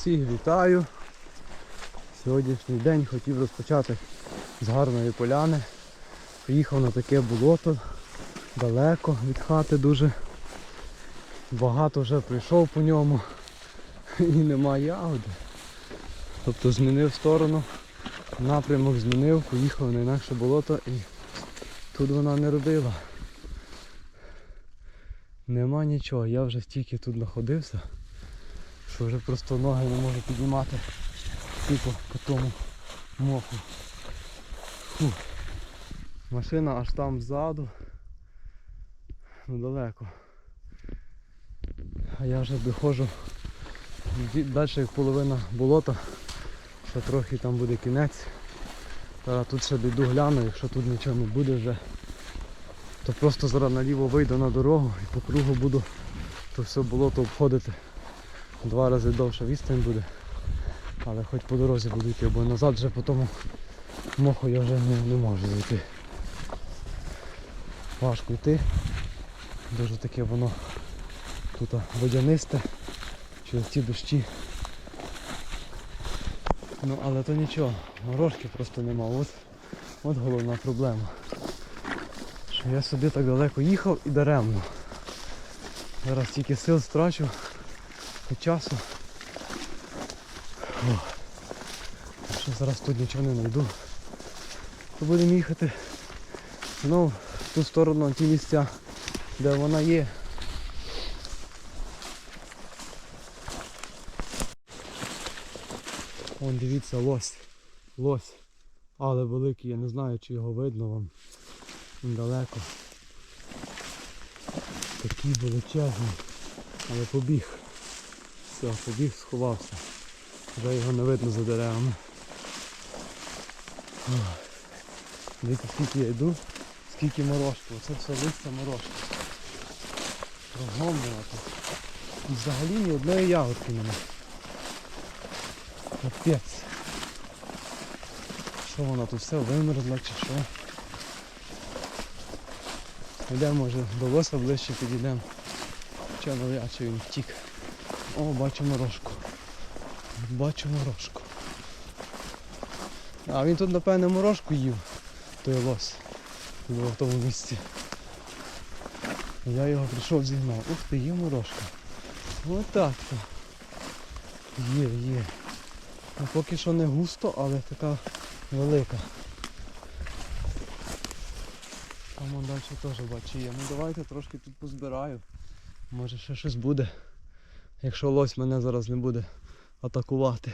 Всіх вітаю. Сьогоднішній день хотів розпочати з гарної поляни. Приїхав на таке болото далеко від хати дуже. Багато вже прийшов по ньому і нема ягоди. Тобто змінив сторону, напрямок змінив, поїхав на інакше болото і тут вона не родила. Нема нічого, я вже стільки тут знаходився, що вже просто ноги не можу піднімати типу по тому моху. Фу. Машина аж там ззаду. Ну далеко. А я вже доходжу далі як половина болота. Ще трохи там буде кінець. Зараз тут ще дійду гляну, якщо тут нічого не буде вже, то просто зараз наліво вийду на дорогу і по кругу буду то все болото обходити. Два рази довша відстань буде. Але хоч по дорозі буду йти, бо назад вже по тому моху я вже не, не можу зайти. Важко йти. Дуже таке воно тут водянисте через ті дощі. Ну але то нічого, морожки просто нема. От, от головна проблема. Що я собі так далеко їхав і даремно. Зараз тільки сил страчу і часу. О, Якщо зараз тут нічого не знайду, то будемо їхати знову в ту сторону, ті місця, де вона є. Вон дивіться, лось. Лось. Але великий, я не знаю чи його видно вам. Далеко. Такий величезний. Але побіг. Все, побіг, сховався. Вже його не видно за деревами. Дивіться, скільки я йду, скільки морожку. Оце все листя морожки. Розгомлювати. І взагалі ні одної ягодки нема. Капець. Що вона тут все вимерзла чи що? Йдемо може до лоса ближче підійдемо. Хоча навряд чи він втік. О, бачу морожку. Бачу морожку. А він тут напевне морожку їв, той лось. Було в тому місці. Я його прийшов зігнав. Ух ти, є морожка. Отак то. Є, є. Ну, поки що не густо, але така велика. Там далі теж бачу є. Ну давайте трошки тут позбираю. Може ще щось буде. Якщо лось мене зараз не буде атакувати.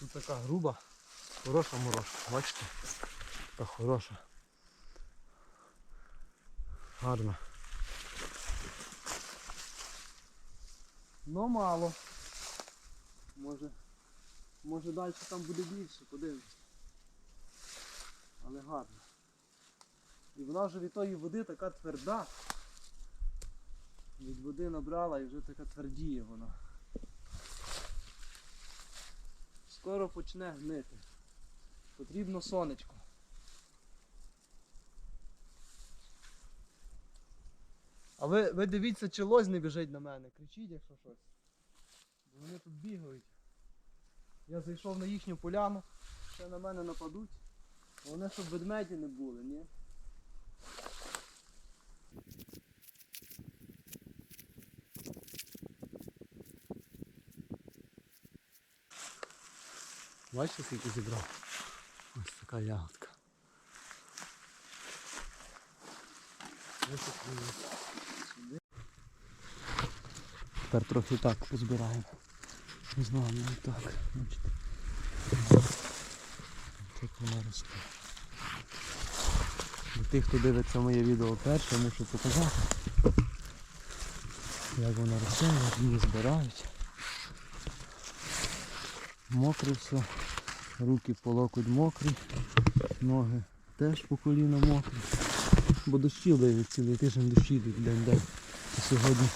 Тут така груба, хороша морожка, бачите? Така хороша. Гарна. Ну мало. Може, може далі там буде більше, подивимось. Але гарно. І вона вже від тої води така тверда. Від води набрала і вже така твердіє вона. Скоро почне гнити. Потрібно сонечко. А ви, ви дивіться, чи лось не біжить на мене. Кричіть, якщо щось. Вони тут бігають. Я зайшов на їхню поляну, ще на мене нападуть. Вони щоб ведмеді не були, ні? Бачите, скільки зібрав? Ось така ягодка. Тепер трохи так позбираємо. З вами так. Бачите. Так вона росте. Для тих, хто дивиться моє відео перше, мушу показати, як вона росте, як її збирають. Мокре все, руки по локоть мокрі, ноги теж по коліна мокрі. Бо дощі ливить цілий тиждень дощі йдуть день-день. Сьогодні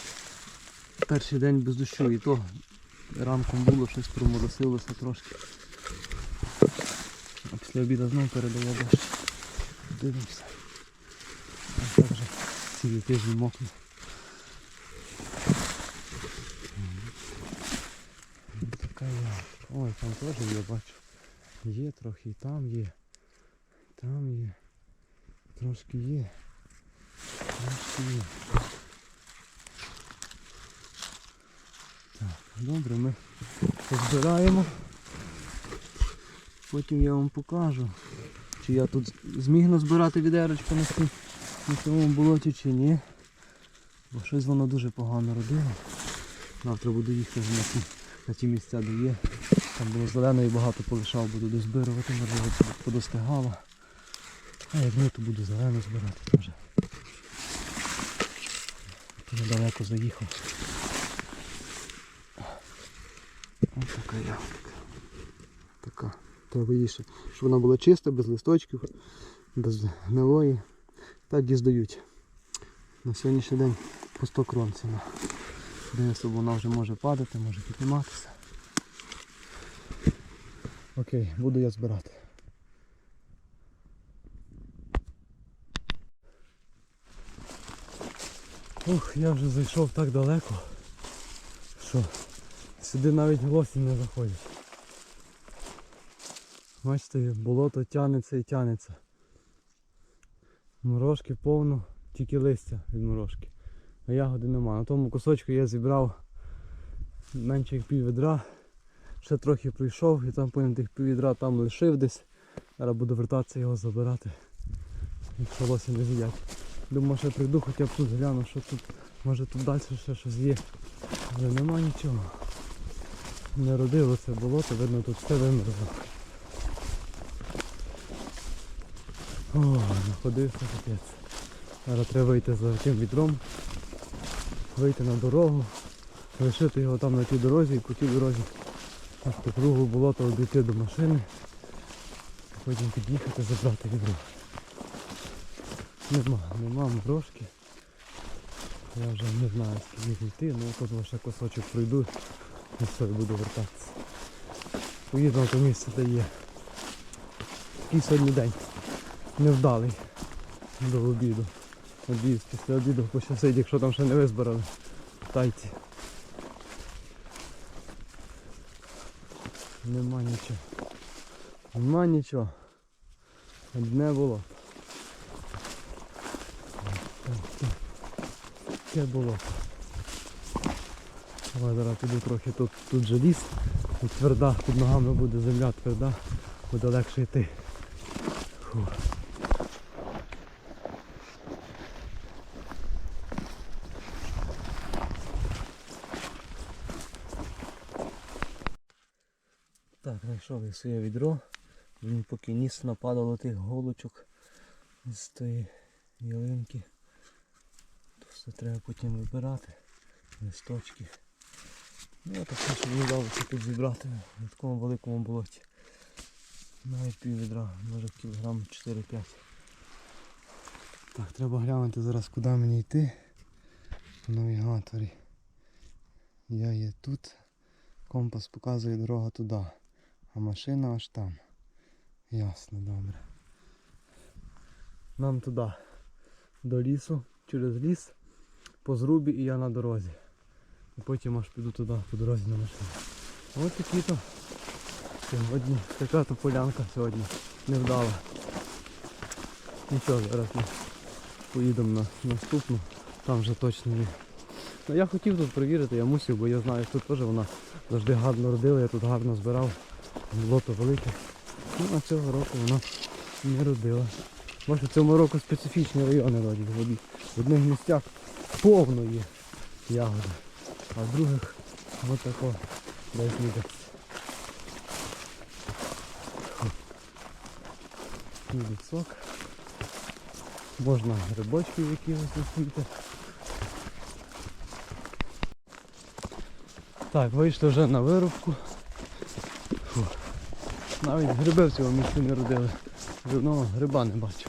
перший день без дощу і то ранком було щось проморосилося трошки. після обіду знову передає дощ. Дивимося. А так вже цілий тиждень мокне. Така я. Ой, там теж є, бачу. Є трохи, там є. Там є. Трошки є. Трошки є. Добре, ми позбираємо. Потім я вам покажу, чи я тут зміг назбирати відерочку на, цьому болоті чи ні. Бо щось воно дуже погано родило. Завтра буду їхати на ті, на ті місця, де є. Там було зелено і багато полишав, буду дозбирувати, можливо це подостигало. А як ні, то буду зелено збирати теж. Недалеко заїхав. Ось така ягодка. Така. Треба її щоб вона була чиста, без листочків, без гнилої. Так і здають. На сьогоднішній день по 100 крон ціна. Дивимося, вона вже може падати, може підніматися. Окей, буду я збирати. Ух, я вже зайшов так далеко, що сюди навіть гості не заходять. Бачите, болото тянеться і тянеться. Морожки повно, тільки листя від морожки. А ягоди нема. На тому кусочку я зібрав менше як пів відра. Ще трохи прийшов і там потім тих пів відра там лишив десь. Зараз буду вертатися його забирати. Якщо лосі не з'їдять. Думаю, що прийду, хоча б тут гляну, що тут. Може тут далі ще щось є. Але нема нічого. Не родило це болото, видно тут все вимерзло. О, находився капець. Зараз треба вийти за тим відром, вийти на дорогу, лишити його там на тій дорозі і по тій дорозі аж по кругу болото обійти до машини. Потім під'їхати забрати відро. Нема, нема морожки. Я вже не знаю скільки йти, ну тут лише кусочок пройду і все, буду вертатися. Поїду те місце, де є. Такий сьогодні день. Невдалий до обіду. Надіюсь, після обіду пощастить, якщо там ще не визбирали. Тайці. Нема нічого. Нема нічого. Одне було. Таке було. Давай зараз піду трохи тут, тут же ліс. І тверда, під ногами буде земля тверда, буде легше йти. Фух. Так, знайшов я своє відро. Він поки ніс нападало тих голочок з тої ялинки. Все треба потім вибирати. Листочки. Ну що мені вдалося тут зібрати в такому великому болоті. Навіть пів відра, може кілограм 4-5. Так, треба глянути зараз куди мені йти. В навігаторі. Я є тут. Компас показує дорога туди. А машина аж там. Ясно, добре. Нам туди. До лісу, через ліс, по зрубі і я на дорозі. І потім аж піду туди, по дорозі на машину. Ось такі то сьогодні. Така то полянка сьогодні. Невдала. Нічого, зараз ми поїдемо на наступну. Там вже точно є. Ну, я хотів тут перевірити, я мусив, бо я знаю, що тут теж вона завжди гарно родила, я тут гарно збирав. Болото велике. Ну а цього року вона не родила. Може в цьому року специфічні райони родять. В одних місцях повно є ягоди, а в других отако десь ніде. Підуть сок. Можна грибочки якихось насіяти. Так, вийшли вже на вирубку. Фу. Навіть гриби в цьому місці не родили. Жодного гриба не бачив.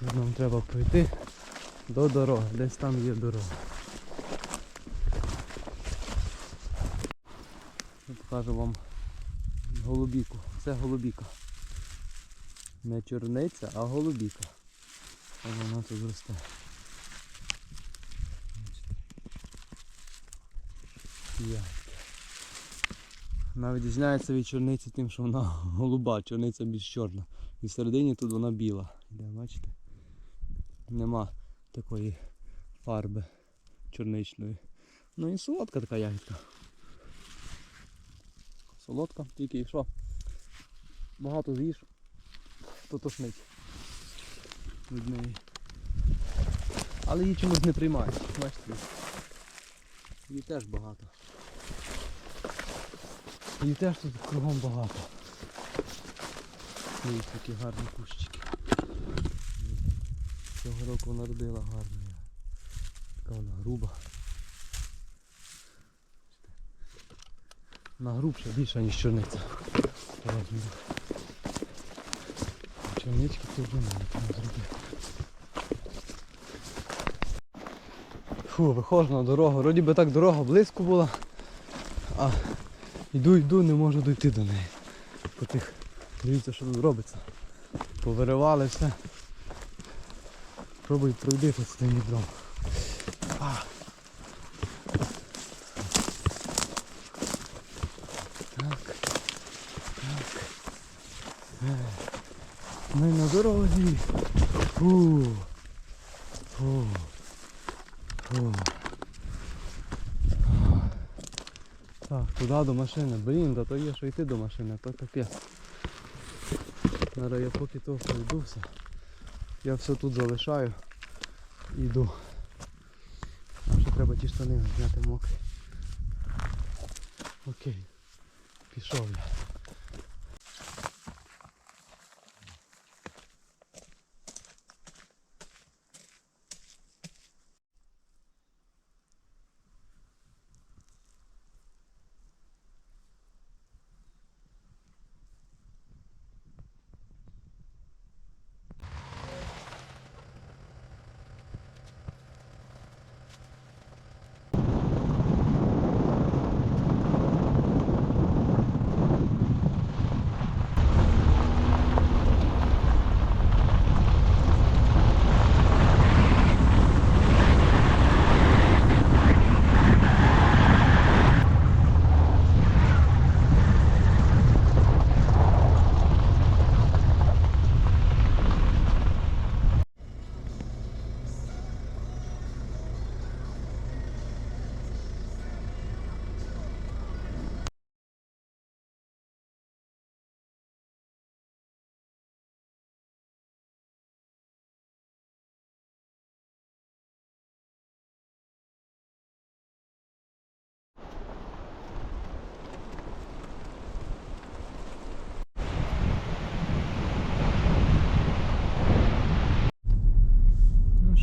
Тут нам треба пройти до дороги. Десь там є дорога. Я покажу вам голубіку. це голубіка. Не чорниця, а голубіка. Ось вона тут росте. Вона відрізняється від чорниці тим, що вона голуба, чорниця більш чорна. І всередині тут вона біла. Де, бачите? Нема такої фарби чорничної. Ну і солодка така ягідка. Солодка, тільки якщо багато з'їш, то тошнить від неї. Але її чомусь не приймають. Бачите? Її теж багато. Її теж тут кругом багато. Дивіться, які гарні кущики. Цього року вона родила гарно. Така вона груба. Вона грубша, більша, ніж чорниця. Чорнички тут немає, там зробити. Фу, виходжу на дорогу. Вроді би так дорога близько була, а йду, йду, не можу дойти до неї. По тих, дивіться, що тут робиться. Повиривали все. Пробуй пройти з тим відром. А. Так. Так. Е. Ми на дорозі. Фу. Фу. Фу. Так, туди до машини. Блін, да то є що йти до машини, то капець. Зараз я поки то пройду все. Я все тут залишаю і йду. А ще треба ті штани зняти мокрі. Окей. Пішов я.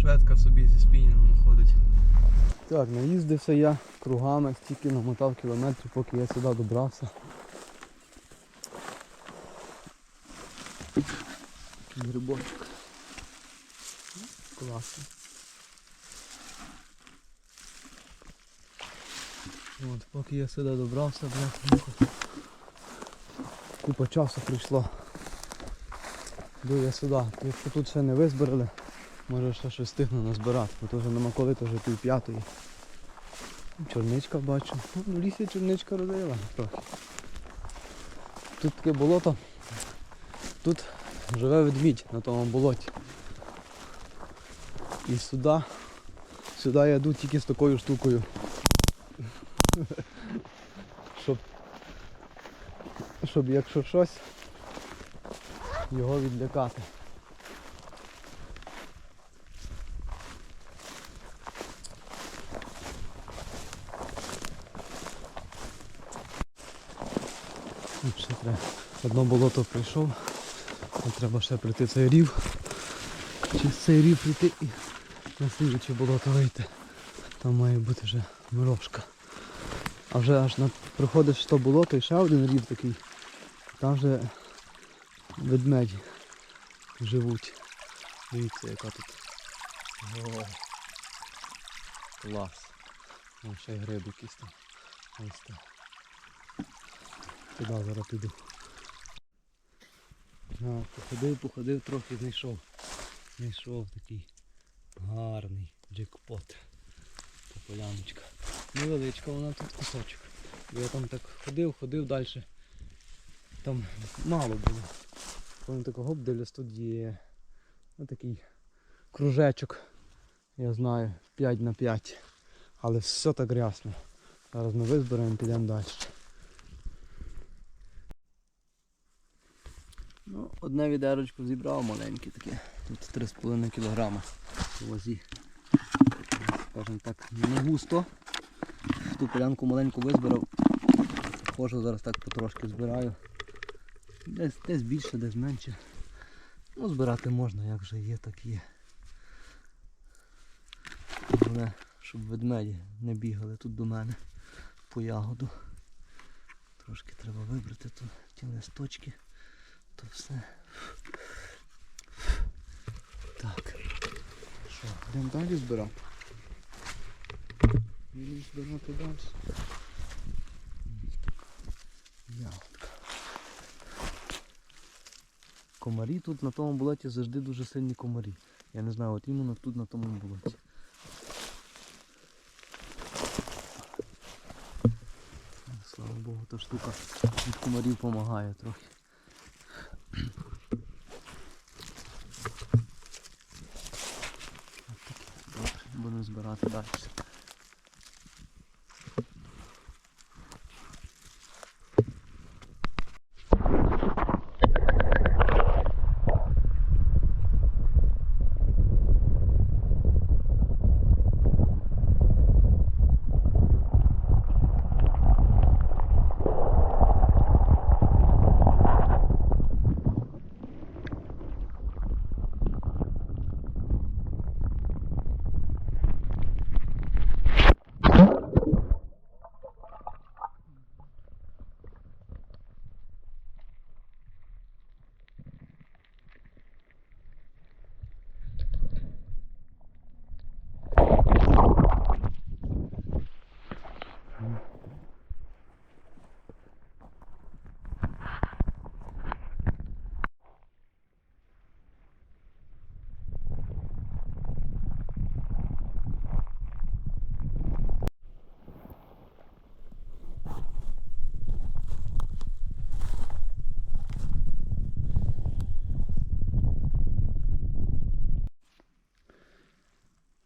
Шведка собі зі спінінгом ходить. Так, наїздився я кругами, стільки намотав кілометрів, поки я сюди добрався. Грибочок. Класно. От, поки я сюди добрався, блядь, купа часу прийшло. Йду я сюди. Якщо тут ще не визбирали, може ще щось встигну назбирати, бо вже нема коли, то вже пів п'ятої. Чорничка бачу. Ну, в лісі чорничка родила трохи. Тут таке болото. Тут живе ведмідь на тому болоті. І сюди, сюди я йду тільки з такою штукою. Щоб, щоб якщо щось, його відлякати. Ну, Ще треба. Одно болото прийшов, треба ще прийти цей рів. Через цей рів прийти і на слідче болото вийти. Там має бути вже мирошка. А вже аж на приходиш то болото і ще один рів такий. Там вже ведмеді живуть. Дивіться яка тут. О, клас. Ще й гриб якийсь там. Ось так. Туди зараз піду. А, походив, походив, трохи знайшов. Знайшов такий гарний джекпот. Поляночка. Невеличка вона тут кусочок. Я там так ходив, ходив далі. Там мало було. Коли такого гоп дивлюсь, тут є ну, такий кружечок. Я знаю, 5 на 5. Але все так рясно. Зараз ми визберемо, підемо далі. Ну, одне відерочко зібрав маленьке таке. Тут 3,5 кг у вазі. Скажімо так, не густо. Ту полянку маленьку визбирав. Хожу зараз так потрошки збираю. Десь, десь більше, десь менше. Ну, збирати можна, як вже є, так є. Головне, щоб ведмеді не бігали тут до мене по ягоду. Трошки треба вибрати тут ті листочки. То все. Так. Що, йдемо далі збирати? Йдемо збирати далі. Комарі тут на тому болоті завжди дуже сильні комарі. Я не знаю, от іменно тут на тому болоті. Слава Богу, та штука від комарів допомагає трохи. Добре, будемо збирати далі.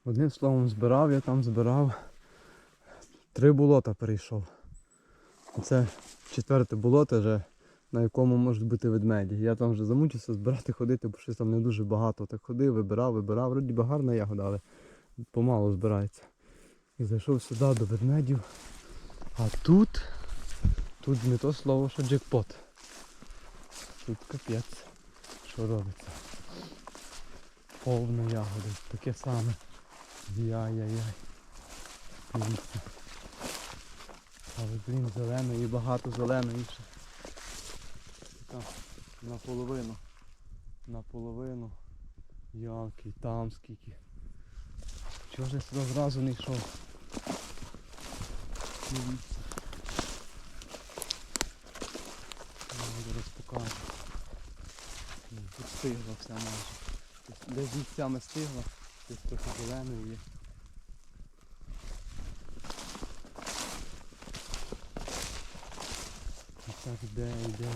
Одним словом збирав, я там збирав. Три болота перейшов. Це четверте болото вже, на якому можуть бути ведмеді. Я там вже замучився збирати, ходити, бо щось там не дуже багато. Так ходив, вибирав, вибирав. Вроді би гарна ягода, але помало збирається. І зайшов сюди до ведмедів. А тут, тут не то слово, що джекпот. Тут капець. Що робиться? Повна ягода. Таке саме. Яй-яй-яй. Дивіться. Але, блін, і багато зеленої ще. Так, наполовину. Наполовину. Ялки, там скільки. Чого ж я сюди зразу не йшов? Дивіться. Я зараз. Тут стигла вся майже. Десь місцями стигла, десь трохи зеленої є. І так іде, йде.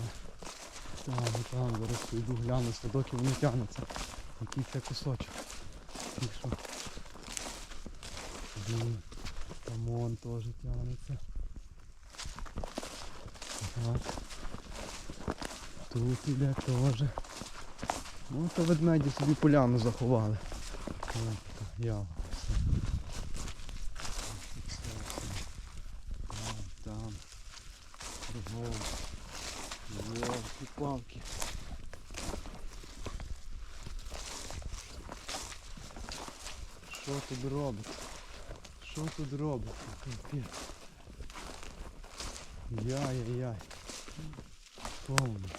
Там, і там, зараз йду гляну, садок і вони тягнуться. Який це кусочок. Блін, там он теж тягнеться. Так. Тут іде теж. Ну то ведмеді собі поляну заховали. Там. Йолки палки. Що тут робить? Що тут робить? Капець. Яй-яй-яй. Повно.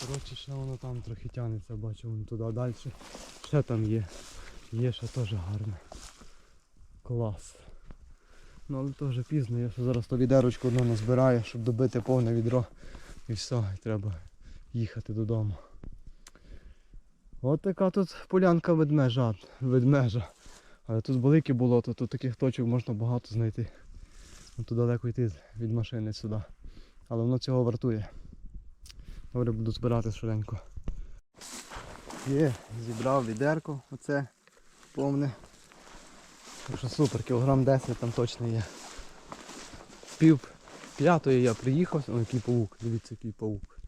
Коротше, ще воно там трохи тягнеться, бачу, воно туди далі. Ще там є. Є ще теж гарне. Клас. Ну але вже пізно, я зараз то відерочку одну назбираю, щоб добити повне відро. І все, і треба їхати додому. От така тут полянка ведмежа. ведмежа. Але тут велике болото, тут таких точок можна багато знайти. Ну, Тут далеко йти від машини сюди. Але воно цього вартує. Добре, буду збирати швиденько. Є, зібрав відерко, оце повне. Що супер, кілограм 10 там точно є. Пів п'ятої я приїхав, о, який павук, дивіться, який павук.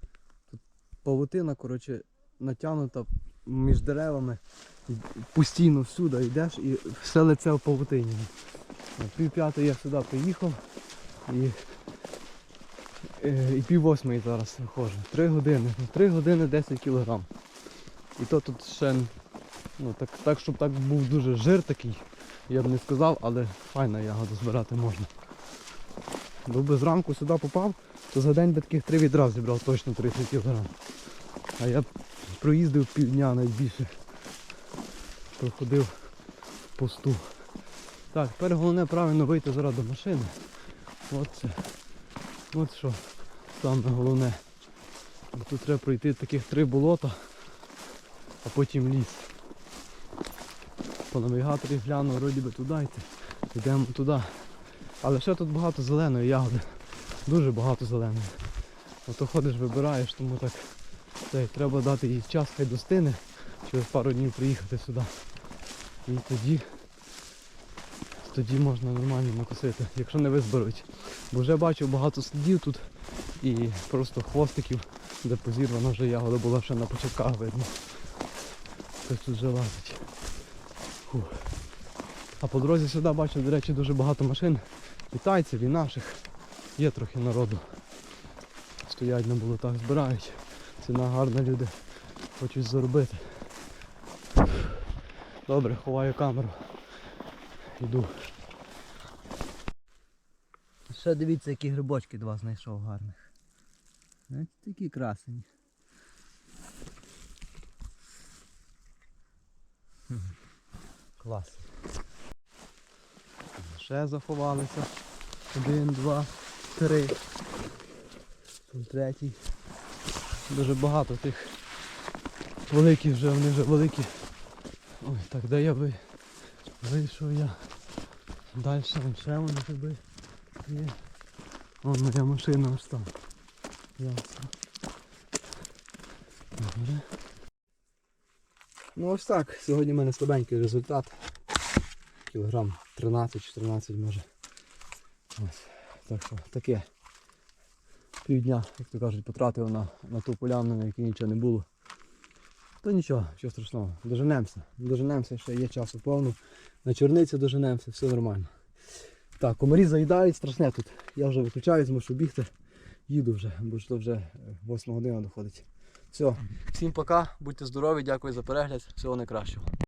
Тут павутина, коротше, натягнута між деревами. Постійно всюди йдеш і все лице в павутині. Пів п'ятої я сюди приїхав і, е, і пів восьмої зараз виходжу. Три години. Ну, Три години 10 кілограм. І то тут ще ну, так, так, щоб так був дуже жир такий, я б не сказав, але файна ягода збирати можна. Бо би зранку сюди попав, то за день би таких три відра зібрав точно 30 кг. А я проїздив півдня найбільше. Проходив посту. Так, тепер головне правильно вийти зараз до машини. От це. От що саме головне. Бо Тут треба пройти таких три болота, а потім ліс. По навігаторі гляну, вроді би туди йти. Йдемо туди. Але ще тут багато зеленої ягоди. Дуже багато зеленої. Ото ходиш, вибираєш, тому так це, треба дати їй час, хай достине, через пару днів приїхати сюди. І тоді, тоді можна нормально накосити, якщо не визберуть. Бо вже бачив багато слідів тут і просто хвостиків, де позірвана вже ягода була ще на початках видно. Хтось тут вже лазить. Фух. А по дорозі сюди бачу, до речі, дуже багато машин. Китайців і наших. Є трохи народу. Стоять на болотах, збирають. Ціна гарна, люди хочуть заробити. Добре, ховаю камеру. Йду. Ще дивіться, які грибочки два знайшов гарних. Знаєте, такі красені. Клас. Ще заховалися. Один, два, три. Тут третій. Дуже багато тих великих вже, вони вже великі. Ой, так де я би вийшов я. Далі вон ще вони тебе є. Вон моя машина ось там. Ясно. Добре. Ну ось так. Сьогодні в мене слабенький результат. Кілограм 13-14 може. Ось. Так що таке. Півдня, як то кажуть, потратив на, на ту поляну, на якій нічого не було. То нічого, нічого страшного. Доженемося. Доженемося, ще є часу повно. На чорниці доженемося, все нормально. Так, комарі заїдають, страшне тут. Я вже виключаюсь, мушу бігти. Їду вже, бо ж то вже 8 година доходить. Все, всім пока, будьте здорові, дякую за перегляд, всього найкращого.